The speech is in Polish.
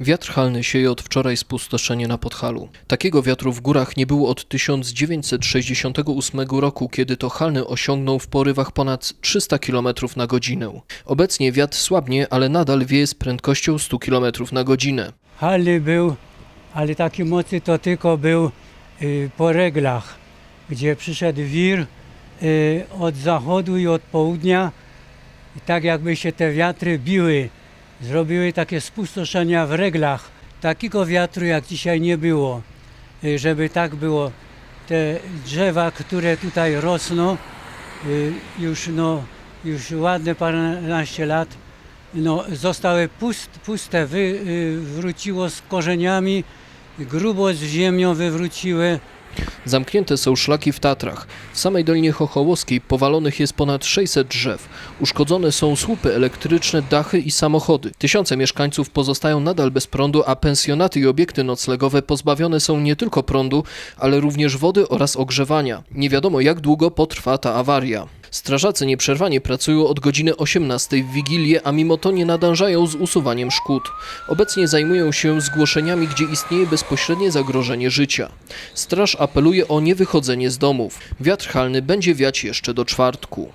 Wiatr halny sieje od wczoraj spustoszenie na Podhalu. Takiego wiatru w górach nie było od 1968 roku, kiedy to halny osiągnął w porywach ponad 300 km na godzinę. Obecnie wiatr słabnie, ale nadal wieje z prędkością 100 km na godzinę. Halny był, ale taki mocy to tylko był y, po reglach, gdzie przyszedł wir y, od zachodu i od południa i tak jakby się te wiatry biły, zrobiły takie spustoszenia w reglach. Takiego wiatru jak dzisiaj nie było, y, żeby tak było. Te drzewa, które tutaj rosną, y, już, no, już ładne paręnaście lat, no, zostały pust, puste, wy, y, z korzeniami, grubo z ziemią wywróciły. Zamknięte są szlaki w Tatrach. W samej Dolinie Chochołowskiej powalonych jest ponad 600 drzew. Uszkodzone są słupy elektryczne, dachy i samochody. Tysiące mieszkańców pozostają nadal bez prądu, a pensjonaty i obiekty noclegowe pozbawione są nie tylko prądu, ale również wody oraz ogrzewania. Nie wiadomo jak długo potrwa ta awaria. Strażacy nieprzerwanie pracują od godziny 18 w Wigilię, a mimo to nie nadążają z usuwaniem szkód. Obecnie zajmują się zgłoszeniami, gdzie istnieje bezpośrednie zagrożenie życia. Straż apeluje o niewychodzenie z domów. Wiatr halny będzie wiać jeszcze do czwartku.